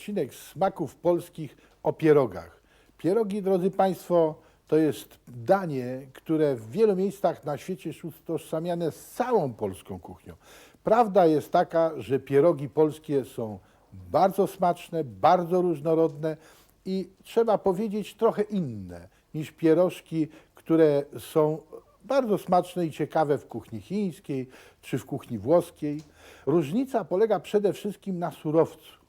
odcinek smaków polskich o pierogach. Pierogi, drodzy Państwo, to jest danie, które w wielu miejscach na świecie jest utożsamiane z całą polską kuchnią. Prawda jest taka, że pierogi polskie są bardzo smaczne, bardzo różnorodne i trzeba powiedzieć trochę inne niż pierożki, które są bardzo smaczne i ciekawe w kuchni chińskiej czy w kuchni włoskiej. Różnica polega przede wszystkim na surowcu.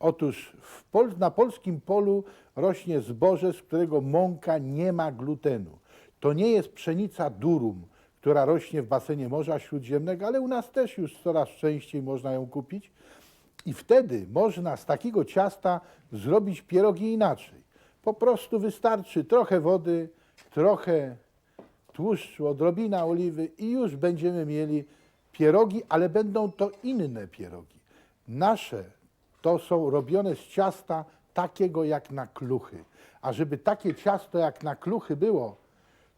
Otóż pol, na polskim polu rośnie zboże, z którego mąka nie ma glutenu. To nie jest pszenica durum, która rośnie w basenie Morza Śródziemnego, ale u nas też już coraz częściej można ją kupić. I wtedy można z takiego ciasta zrobić pierogi inaczej. Po prostu wystarczy trochę wody, trochę tłuszczu, odrobina oliwy i już będziemy mieli pierogi, ale będą to inne pierogi. Nasze to są robione z ciasta takiego jak na kluchy. A żeby takie ciasto jak na kluchy było,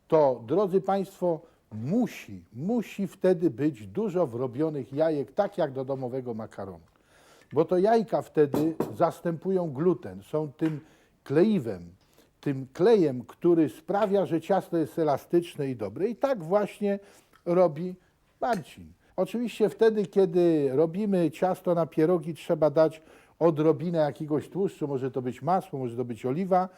to drodzy Państwo, musi, musi wtedy być dużo wrobionych jajek, tak jak do domowego makaronu. Bo to jajka wtedy zastępują gluten, są tym kleiwem, tym klejem, który sprawia, że ciasto jest elastyczne i dobre. I tak właśnie robi Marcin. Oczywiście wtedy, kiedy robimy ciasto na pierogi, trzeba dać odrobinę jakiegoś tłuszczu, może to być masło, może to być oliwa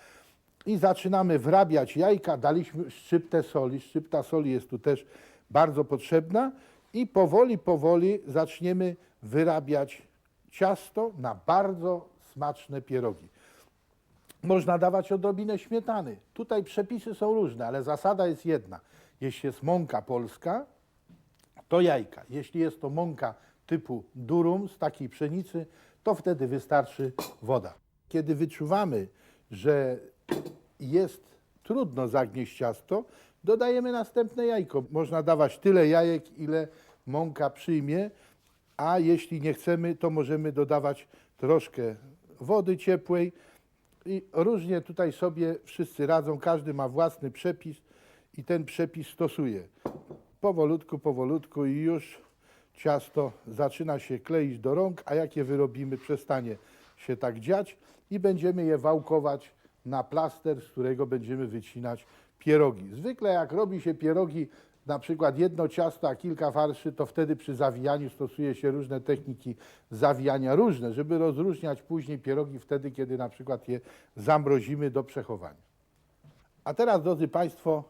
i zaczynamy wrabiać jajka. Daliśmy szczyptę soli, szczypta soli jest tu też bardzo potrzebna i powoli, powoli zaczniemy wyrabiać ciasto na bardzo smaczne pierogi. Można dawać odrobinę śmietany. Tutaj przepisy są różne, ale zasada jest jedna. Jeśli jest mąka polska, to jajka. Jeśli jest to mąka typu durum z takiej pszenicy, to wtedy wystarczy woda. Kiedy wyczuwamy, że jest trudno zagnieść ciasto, dodajemy następne jajko. Można dawać tyle jajek, ile mąka przyjmie, a jeśli nie chcemy, to możemy dodawać troszkę wody ciepłej i różnie tutaj sobie wszyscy radzą, każdy ma własny przepis i ten przepis stosuje. Powolutku, powolutku i już ciasto zaczyna się kleić do rąk, a jak je wyrobimy, przestanie się tak dziać i będziemy je wałkować na plaster, z którego będziemy wycinać pierogi. Zwykle jak robi się pierogi, na przykład jedno ciasto, a kilka farszy, to wtedy przy zawijaniu stosuje się różne techniki zawijania różne, żeby rozróżniać później pierogi wtedy, kiedy na przykład je zamrozimy do przechowania. A teraz, drodzy Państwo,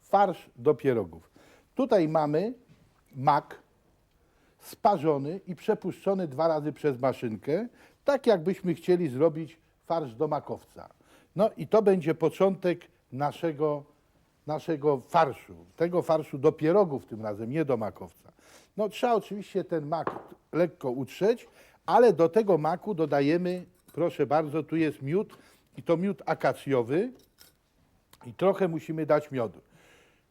farsz do pierogów. Tutaj mamy mak sparzony i przepuszczony dwa razy przez maszynkę, tak jakbyśmy chcieli zrobić farsz do makowca. No i to będzie początek naszego, naszego farszu, tego farszu do pierogów tym razem, nie do makowca. No trzeba oczywiście ten mak lekko utrzeć, ale do tego maku dodajemy, proszę bardzo, tu jest miód i to miód akacjowy i trochę musimy dać miodu.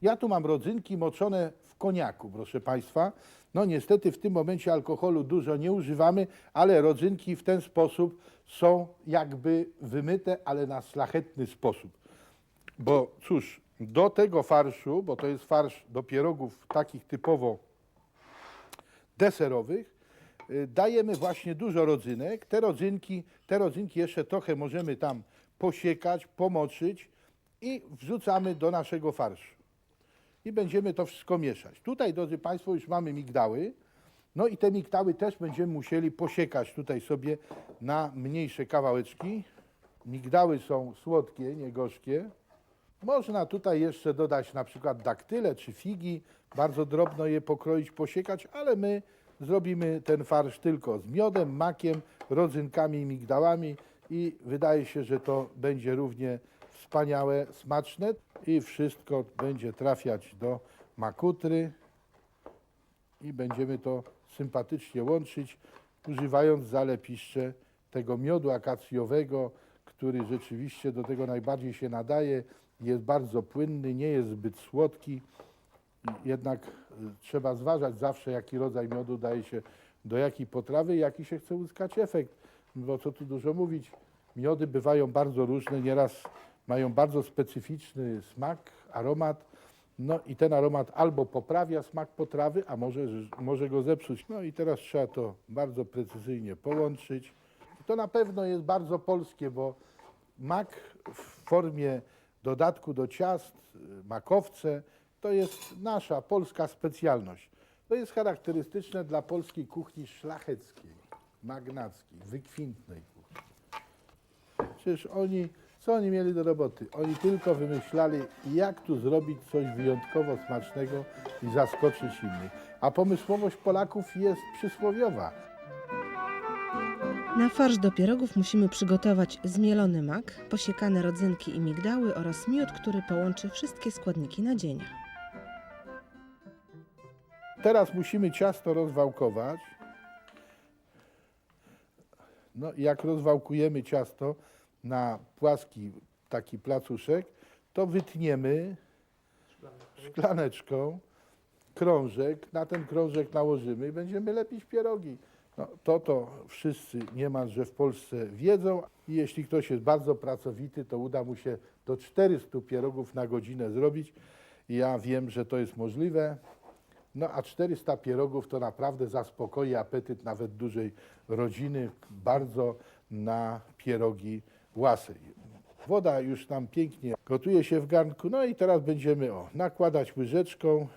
Ja tu mam rodzynki moczone w koniaku, proszę Państwa. No niestety w tym momencie alkoholu dużo nie używamy, ale rodzynki w ten sposób są jakby wymyte, ale na szlachetny sposób. Bo cóż, do tego farszu, bo to jest farsz do pierogów takich typowo deserowych, y, dajemy właśnie dużo rodzynek. Te rodzynki, te rodzynki jeszcze trochę możemy tam posiekać, pomoczyć i wrzucamy do naszego farszu. I będziemy to wszystko mieszać. Tutaj, drodzy Państwo, już mamy migdały. No i te migdały też będziemy musieli posiekać tutaj sobie na mniejsze kawałeczki. Migdały są słodkie, nie gorzkie. Można tutaj jeszcze dodać na przykład daktyle czy figi, bardzo drobno je pokroić, posiekać, ale my zrobimy ten farsz tylko z miodem, makiem, rodzynkami i migdałami i wydaje się, że to będzie równie wspaniałe, smaczne i wszystko będzie trafiać do makutry i będziemy to sympatycznie łączyć, używając zalepieszcze tego miodu akacjowego, który rzeczywiście do tego najbardziej się nadaje. Jest bardzo płynny, nie jest zbyt słodki. Jednak y, trzeba zważać zawsze, jaki rodzaj miodu daje się do jakiej potrawy jaki się chce uzyskać efekt. Bo co tu dużo mówić, miody bywają bardzo różne, nieraz mają bardzo specyficzny smak, aromat. No i ten aromat albo poprawia smak potrawy, a może, może go zepsuć. No i teraz trzeba to bardzo precyzyjnie połączyć. To na pewno jest bardzo polskie, bo mak w formie dodatku do ciast, makowce, to jest nasza polska specjalność. To jest charakterystyczne dla polskiej kuchni szlacheckiej, magnackiej, wykwintnej kuchni. Przecież oni, co oni mieli do roboty? Oni tylko wymyślali, jak tu zrobić coś wyjątkowo smacznego i zaskoczyć innych. A pomysłowość Polaków jest przysłowiowa. Na farsz do pierogów musimy przygotować zmielony mak, posiekane rodzynki i migdały oraz miód, który połączy wszystkie składniki nadzienia. Teraz musimy ciasto rozwałkować. No jak rozwałkujemy ciasto na płaski taki placuszek, to wytniemy szklaneczką krążek, na ten krążek nałożymy i będziemy lepić pierogi. No, to to wszyscy niemalże w Polsce wiedzą i jeśli ktoś jest bardzo pracowity, to uda mu się do 400 pierogów na godzinę zrobić. Ja wiem, że to jest możliwe. No a 400 pierogów to naprawdę zaspokoi apetyt nawet dużej rodziny, bardzo na pierogi łasej. Woda już nam pięknie gotuje się w garnku, no i teraz będziemy o, nakładać łyżeczką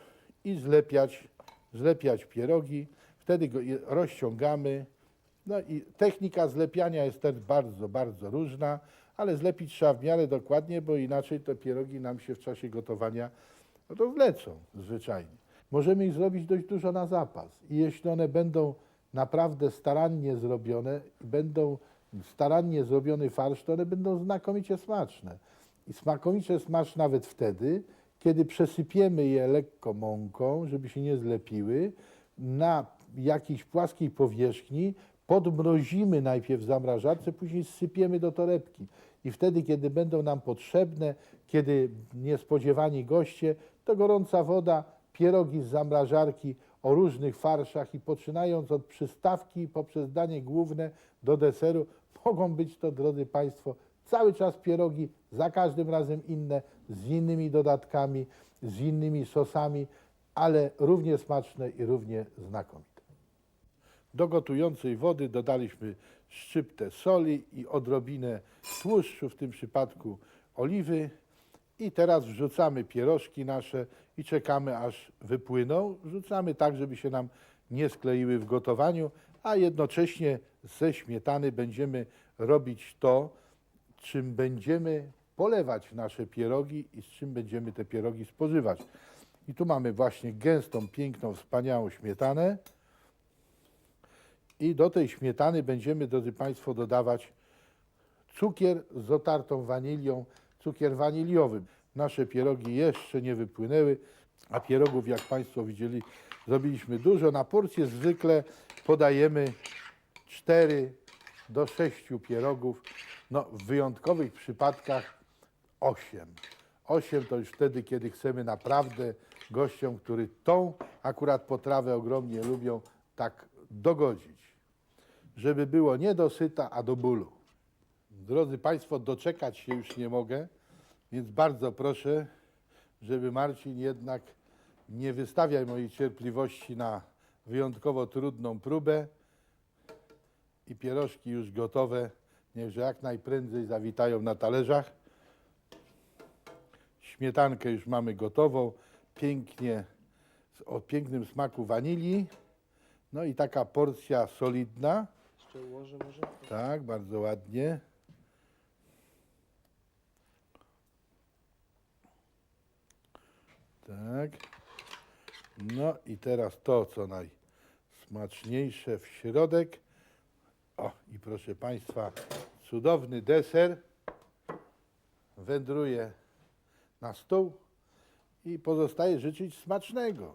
i zlepiać, zlepiać pierogi. Wtedy go rozciągamy. No i technika zlepiania jest też bardzo, bardzo różna, ale zlepić trzeba w miarę dokładnie, bo inaczej te pierogi nam się w czasie gotowania rozlecą zwyczajnie. Możemy ich zrobić dość dużo na zapas i jeśli one będą naprawdę starannie zrobione będą starannie zrobiony farsz, to one będą znakomicie smaczne. I smakomicie smaczne nawet wtedy, kiedy przesypiemy je lekko mąką, żeby się nie zlepiły, na jakiejś płaskiej powierzchni, podmrozimy najpierw w zamrażarce, później sypiemy do torebki. I wtedy, kiedy będą nam potrzebne, kiedy niespodziewani goście, to gorąca woda, pierogi z zamrażarki o różnych farszach i poczynając od przystawki poprzez danie główne do deseru, mogą być to, drodzy Państwo, cały czas pierogi, za każdym razem inne, z innymi dodatkami, z innymi sosami, ale równie smaczne i równie znakomite. Do gotującej wody dodaliśmy szczyptę soli i odrobinę tłuszczu, w tym przypadku oliwy. I teraz wrzucamy pierożki nasze i czekamy aż wypłyną. Wrzucamy tak, żeby się nam nie skleiły w gotowaniu, a jednocześnie ze śmietany będziemy robić to, czym będziemy polewać nasze pierogi i z czym będziemy te pierogi spożywać. I tu mamy właśnie gęstą, piękną, wspaniałą śmietanę. I do tej śmietany będziemy, drodzy Państwo, dodawać cukier z otartą wanilią, cukier waniliowy. Nasze pierogi jeszcze nie wypłynęły, a pierogów, jak Państwo widzieli, zrobiliśmy dużo. Na porcję zwykle podajemy 4 do 6 pierogów. No, w wyjątkowych przypadkach 8. 8 to już wtedy, kiedy chcemy naprawdę gościom, którzy tą akurat potrawę ogromnie lubią, tak dogodzić. Żeby było nie do syta, a do bólu. Drodzy Państwo, doczekać się już nie mogę, więc bardzo proszę, żeby Marcin jednak nie wystawiał mojej cierpliwości na wyjątkowo trudną próbę i pierożki już gotowe, niechże jak najprędzej zawitają na talerzach. Śmietankę już mamy gotową, pięknie, o pięknym smaku wanilii. No i taka porcja solidna. Jeszcze ułożę może? Tak, bardzo ładnie. Tak. No i teraz to, co najsmaczniejsze w środek. O, i proszę Państwa, cudowny deser wędruje na stół i pozostaje życzyć smacznego.